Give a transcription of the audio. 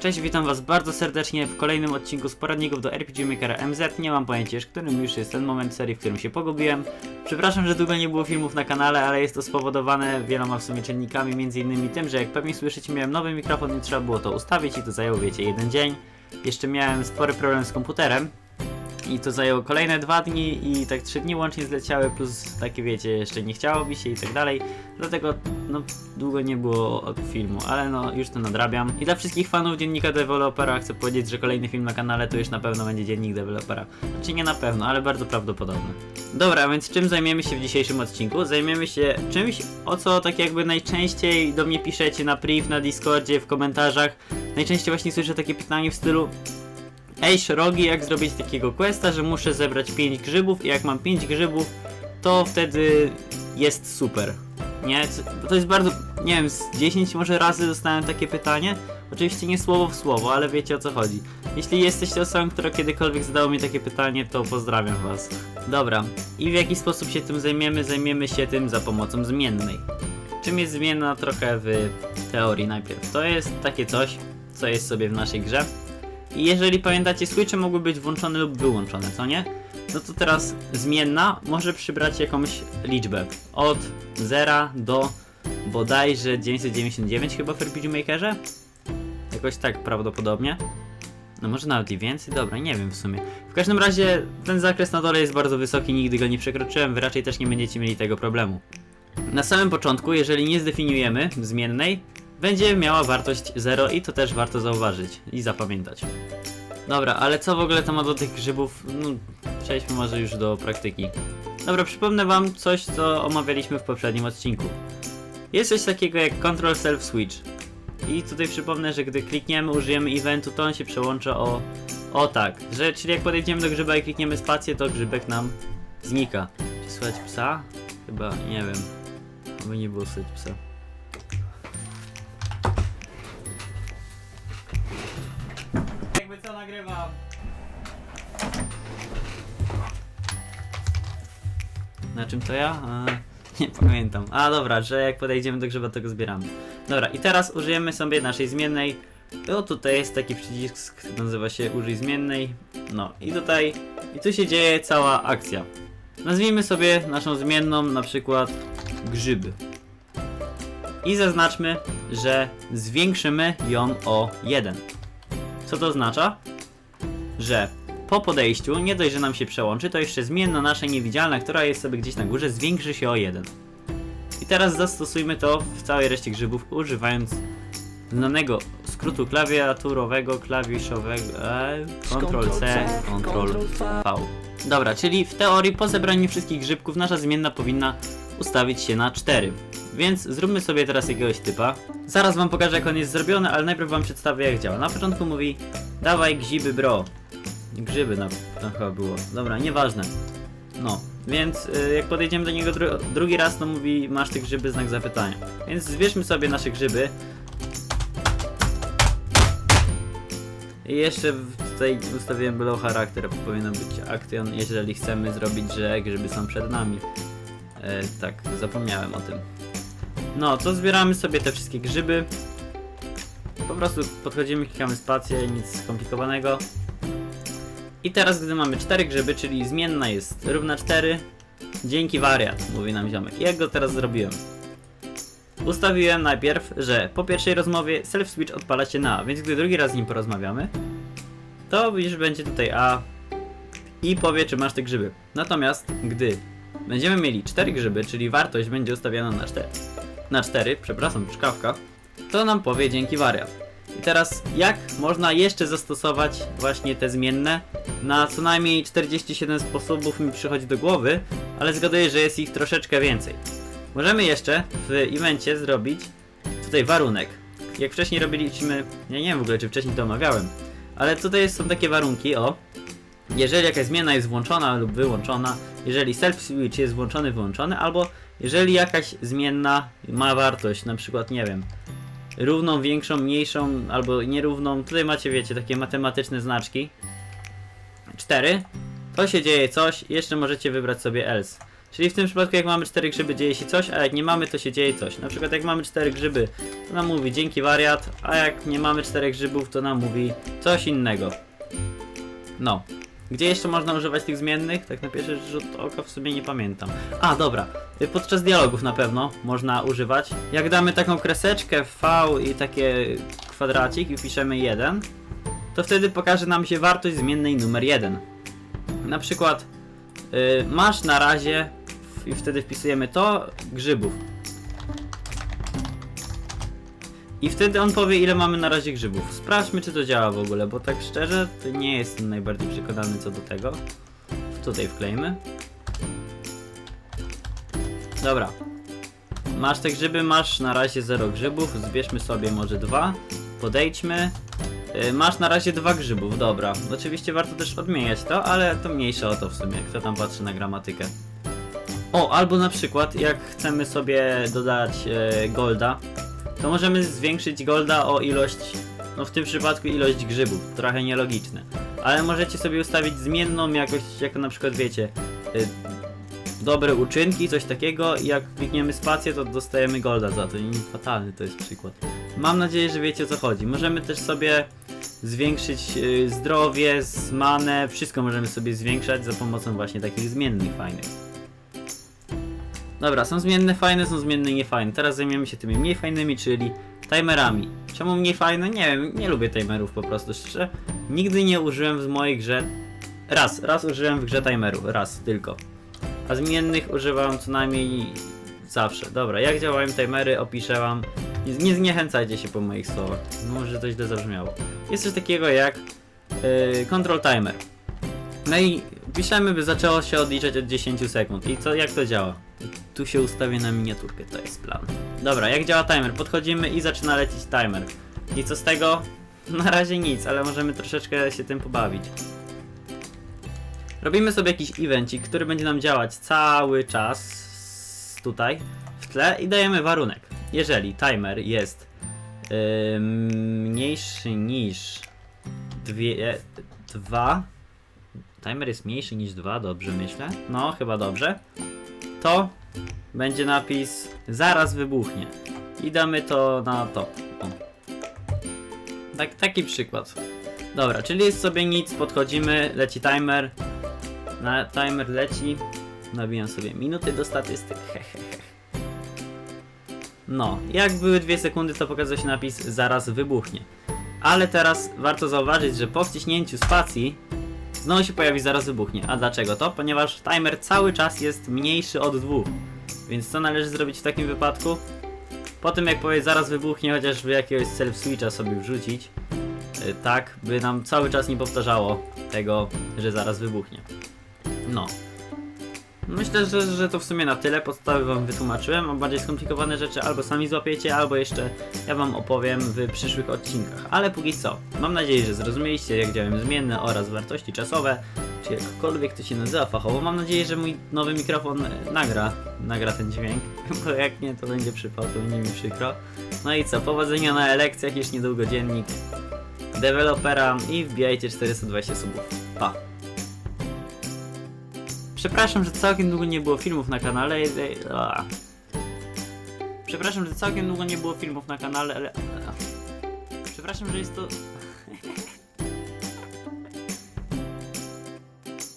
Cześć, witam was bardzo serdecznie w kolejnym odcinku z poradników do RPG Makera MZ. Nie mam pojęcia, już którym już jest ten moment serii, w którym się pogubiłem. Przepraszam, że długo nie było filmów na kanale, ale jest to spowodowane wieloma w sumie czynnikami, między innymi tym, że jak pewnie słyszycie, miałem nowy mikrofon i trzeba było to ustawić i to zajęło, wiecie, jeden dzień. Jeszcze miałem spory problem z komputerem. I to zajęło kolejne dwa dni i tak trzy dni łącznie zleciały, plus takie wiecie, jeszcze nie chciało mi się i tak dalej. Dlatego no długo nie było od filmu, ale no już to nadrabiam. I dla wszystkich fanów dziennika dewelopera chcę powiedzieć, że kolejny film na kanale to już na pewno będzie dziennik dewelopera. Znaczy nie na pewno, ale bardzo prawdopodobne. Dobra, więc czym zajmiemy się w dzisiejszym odcinku? Zajmiemy się czymś, o co tak jakby najczęściej do mnie piszecie na priv, na Discordzie, w komentarzach. Najczęściej właśnie słyszę takie pytanie w stylu Ej, Szrogi, jak zrobić takiego questa, że muszę zebrać 5 grzybów i jak mam 5 grzybów, to wtedy jest super. Nie? To jest bardzo, nie wiem, z 10 może razy dostałem takie pytanie. Oczywiście nie słowo w słowo, ale wiecie o co chodzi. Jeśli jesteście osobą, która kiedykolwiek zadała mi takie pytanie, to pozdrawiam was. Dobra, i w jaki sposób się tym zajmiemy? Zajmiemy się tym za pomocą zmiennej. Czym jest zmienna trochę w teorii najpierw? To jest takie coś, co jest sobie w naszej grze. I jeżeli pamiętacie, switche mogły być włączone lub wyłączone, co nie? No to teraz zmienna może przybrać jakąś liczbę. Od 0 do bodajże 999 chyba w RPG Makerze? Jakoś tak prawdopodobnie. No może nawet i więcej, dobra, nie wiem w sumie. W każdym razie ten zakres na dole jest bardzo wysoki, nigdy go nie przekroczyłem, wy raczej też nie będziecie mieli tego problemu. Na samym początku, jeżeli nie zdefiniujemy zmiennej, będzie miała wartość 0 i to też warto zauważyć i zapamiętać. Dobra, ale co w ogóle to ma do tych grzybów? No, przejdźmy może już do praktyki. Dobra, przypomnę wam coś, co omawialiśmy w poprzednim odcinku. Jest coś takiego jak Control Self Switch. I tutaj przypomnę, że gdy klikniemy, użyjemy eventu, to on się przełącza o... O tak, że czyli jak podejdziemy do grzyba i klikniemy spację, to grzybek nam znika. Czy słychać psa? Chyba, nie wiem. Aby nie było słychać psa. Nagrywam? Na czym to ja? A, nie pamiętam. A dobra, że jak podejdziemy do grzyba, to go zbieramy. Dobra, i teraz użyjemy sobie naszej zmiennej. O, tutaj jest taki przycisk, który nazywa się użyj zmiennej. No i tutaj, i tu się dzieje cała akcja. Nazwijmy sobie naszą zmienną na przykład grzyby. I zaznaczmy, że zwiększymy ją o 1. Co to oznacza? Że po podejściu nie dość, że nam się przełączy, to jeszcze zmienna nasza niewidzialna, która jest sobie gdzieś na górze, zwiększy się o 1. I teraz zastosujmy to w całej reszcie grzybów, używając znanego skrótu klawiaturowego, klawiszowego e, Ctrl-C, Ctrl-V. Dobra, czyli w teorii po zebraniu wszystkich grzybków nasza zmienna powinna ustawić się na 4. Więc zróbmy sobie teraz jakiegoś typa. Zaraz wam pokażę jak on jest zrobiony, ale najpierw wam przedstawię jak działa. Na początku mówi dawaj grzyby bro. Grzyby na, tam chyba było. Dobra, nieważne. No, więc y, jak podejdziemy do niego dru drugi raz, to mówi masz te grzyby znak zapytania. Więc zbierzmy sobie nasze grzyby. I jeszcze tutaj ustawiłem below charakter, powinno być action, jeżeli chcemy zrobić, że grzyby są przed nami. E, tak, zapomniałem o tym. No, to zbieramy sobie te wszystkie grzyby. Po prostu podchodzimy, klikamy spację, nic skomplikowanego. I teraz, gdy mamy 4 grzyby, czyli zmienna jest równa 4, dzięki wariat, mówi nam ziomek. Jak go teraz zrobiłem? Ustawiłem najpierw, że po pierwszej rozmowie self-switch odpala się na A, więc gdy drugi raz z nim porozmawiamy, to już będzie tutaj A i powie, czy masz te grzyby. Natomiast, gdy będziemy mieli 4 grzyby, czyli wartość będzie ustawiona na 4, na 4, przepraszam, czkawka, to nam powie dzięki wariat. I teraz, jak można jeszcze zastosować właśnie te zmienne? Na co najmniej 47 sposobów mi przychodzi do głowy, ale zgaduję, że jest ich troszeczkę więcej. Możemy jeszcze w evencie zrobić tutaj warunek. Jak wcześniej robiliśmy, ja nie wiem w ogóle czy wcześniej to omawiałem, ale tutaj są takie warunki, o. Jeżeli jakaś zmiana jest włączona lub wyłączona, jeżeli self switch jest włączony, wyłączony, albo jeżeli jakaś zmienna ma wartość, na przykład nie wiem, równą, większą, mniejszą, albo nierówną, tutaj macie wiecie, takie matematyczne znaczki. 4. To się dzieje coś, jeszcze możecie wybrać sobie else. Czyli w tym przypadku jak mamy cztery grzyby dzieje się coś, a jak nie mamy to się dzieje coś. Na przykład jak mamy cztery grzyby to nam mówi dzięki wariat, a jak nie mamy czterech grzybów to nam mówi coś innego. No. Gdzie jeszcze można używać tych zmiennych? Tak na pierwszy rzut oka w sobie nie pamiętam. A, dobra. Podczas dialogów na pewno można używać. Jak damy taką kreseczkę V i takie kwadracik i piszemy 1, to wtedy pokaże nam się wartość zmiennej numer 1. Na przykład y, masz na razie i wtedy wpisujemy to grzybów. I wtedy on powie ile mamy na razie grzybów. Sprawdźmy czy to działa w ogóle, bo tak szczerze to nie jestem najbardziej przekonany co do tego. Tutaj wklejmy. Dobra. Masz te grzyby, masz na razie 0 grzybów, zbierzmy sobie może dwa. Podejdźmy. Y, Masz na razie dwa grzybów, dobra. Oczywiście warto też odmieniać to, ale to mniejsze o to w sumie, kto tam patrzy na gramatykę. O, albo na przykład jak chcemy sobie dodać e, golda, to możemy zwiększyć golda o ilość, no w tym przypadku ilość grzybów, trochę nielogiczne. Ale możecie sobie ustawić zmienną jakość, jako na przykład wiecie, y, dobre uczynki, coś takiego i jak klikniemy spację, to dostajemy golda za to. I fatalny to jest przykład. Mam nadzieję, że wiecie o co chodzi. Możemy też sobie zwiększyć y, zdrowie, manę, wszystko możemy sobie zwiększać za pomocą właśnie takich zmiennych fajnych. Dobra, są zmienne fajne, są zmienne niefajne. Teraz zajmiemy się tymi mniej fajnymi, czyli timerami. Czemu mniej fajne? Nie wiem, nie lubię timerów po prostu, szczerze. Nigdy nie użyłem w mojej grze... Raz, raz użyłem w grze timeru, raz tylko. A zmiennych używam co najmniej zawsze. Dobra, jak działają timery, opiszę wam. Nie, nie zniechęcajcie się po moich słowach. No, Może to źle zabrzmiało. Jest coś takiego jak yy, control timer. No i piszemy, by zaczęło się odliczać od 10 sekund. I co, jak to działa? Tu się ustawię na miniaturkę, to jest plan. Dobra, jak działa timer? Podchodzimy i zaczyna lecieć timer. I co z tego? Na razie nic, ale możemy troszeczkę się tym pobawić. Robimy sobie jakiś evencik, który będzie nam działać cały czas tutaj w tle i dajemy warunek. Jeżeli timer jest yy, mniejszy niż dwie, dwa Timer jest mniejszy niż 2, dobrze myślę? No, chyba dobrze. To będzie napis zaraz wybuchnie. I damy to na top. O. Tak, taki przykład. Dobra, czyli jest sobie nic, podchodzimy, leci timer. Na, timer leci. Nabijam sobie minuty do statystyk. No, jak były 2 sekundy, to pokazał się napis zaraz wybuchnie. Ale teraz warto zauważyć, że po wciśnięciu spacji Znowu się pojawi zaraz wybuchnie. A dlaczego to? Ponieważ timer cały czas jest mniejszy od dwóch. Więc co należy zrobić w takim wypadku? Po tym jak powie zaraz wybuchnie, chociażby jakiegoś self switcha sobie wrzucić, yy, tak, by nam cały czas nie powtarzało tego, że zaraz wybuchnie. No. Myślę, że, że to w sumie na tyle. Podstawy wam wytłumaczyłem, a bardziej skomplikowane rzeczy albo sami złapiecie, albo jeszcze ja wam opowiem w przyszłych odcinkach. Ale póki co, mam nadzieję, że zrozumieliście jak działają zmienne oraz wartości czasowe, czy jakkolwiek to się nazywa fachowo. Mam nadzieję, że mój nowy mikrofon e, nagra, nagra ten dźwięk, bo jak nie, to będzie przypał, to będzie mi przykro. No i co, powodzenia na lekcjach, już niedługo dziennik dewelopera i wbijajcie 420 subów. Pa! Przepraszam, że całkiem długo nie było filmów na kanale. e, a. Przepraszam, że całkiem długo nie było filmów na kanale, ale. Przepraszam, że jest to.